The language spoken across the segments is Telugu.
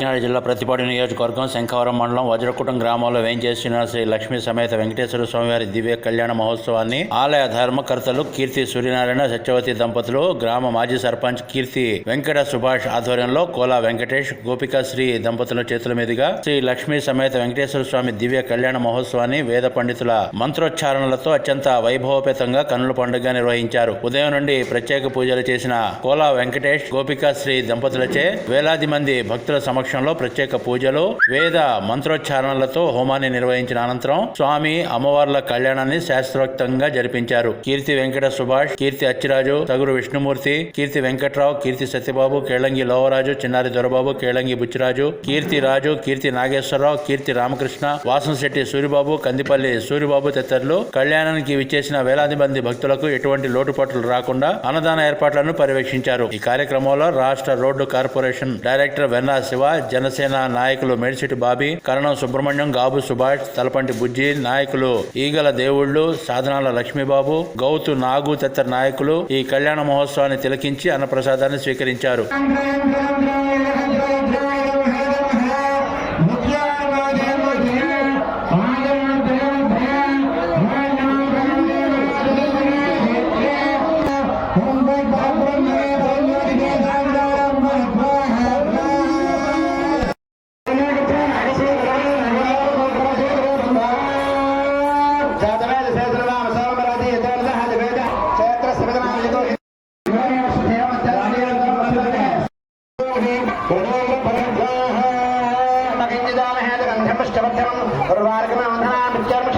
కాకినాడ జిల్లా ప్రతిపాడు నియోజకవర్గం శంఖవరం మండలం వజ్రకుటం గ్రామంలో వేంచేసిన శ్రీ లక్ష్మీ సమేత వెంకటేశ్వర స్వామివారి దివ్య కళ్యాణ మహోత్సవాన్ని ఆలయ ధర్మకర్తలు కీర్తి సూర్యనారాయణ సత్యవతి దంపతులు గ్రామ మాజీ సర్పంచ్ కీర్తి వెంకట సుభాష్ ఆధ్వర్యంలో కోలా వెంకటేష్ గోపికా శ్రీ దంపతుల చేతుల మీదుగా శ్రీ లక్ష్మీ సమేత వెంకటేశ్వర స్వామి దివ్య కళ్యాణ మహోత్సవాన్ని వేద పండితుల మంత్రోచ్చారణలతో అత్యంత వైభవపేతంగా కన్నుల పండుగ నిర్వహించారు. ఉదయం నుండి ప్రత్యేక పూజలు చేసిన కోలా వెంకటేష్ గోపికా శ్రీ దంపతులచే వేలాది మంది భక్తుల సమక్షంలో ప్రత్యేక పూజలు వేద మంత్రోచ్చారణలతో హోమాన్ని నిర్వహించిన అనంతరం స్వామి అమ్మవార్ల కళ్యాణాన్ని శాస్త్రోక్తంగా జరిపించారు. కీర్తి వెంకట సుభాష్ కీర్తి అచ్చిరాజు తగురు విష్ణుమూర్తి కీర్తి వెంకట్రావు కీర్తి సత్యబాబు కేళంగి లోవరాజు చిన్నారి దొరబాబు కేళంగి బుచ్చిరాజు కీర్తి రాజు కీర్తి నాగేశ్వరరావు కీర్తి రామకృష్ణ వాసంశెట్టి సూరిబాబు కందిపల్లి సూరిబాబు తదితరులు కళ్యాణానికి విచ్చేసిన వేలాది మంది భక్తులకు ఎటువంటి లోటుపాట్లు రాకుండా అన్నదాన ఏర్పాట్లను పర్యవేక్షించారు. ఈ కార్యక్రమంలో రాష్ట్ర road corporation director Venna Shiva Janasena నాయకులు మేడిశెట్టి బాబీ కరణం సుబ్రహ్మణ్యం గాబు సుభాష్ తలపంటి బుజ్జి నాయకులు ఈగల దేవుళ్ళు సాధనాల లక్ష్మీబాబు గౌతు నాగు తదితర నాయకులు ఈ కళ్యాణ మహోత్సవాన్ని తిలకించి అన్నప్రసాదాన్ని స్వీకరించారు. interna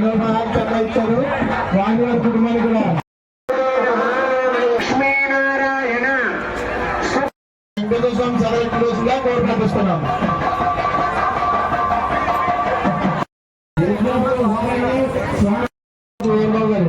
రెండు చందా ఇచ్చారు. రాజవారి కుటుంబానికి కూడా వెంకటేశ్వర స్వామి సెలవు ఇచ్చిగా కోరి పంపిస్తున్నాం వేణుబాబు గారు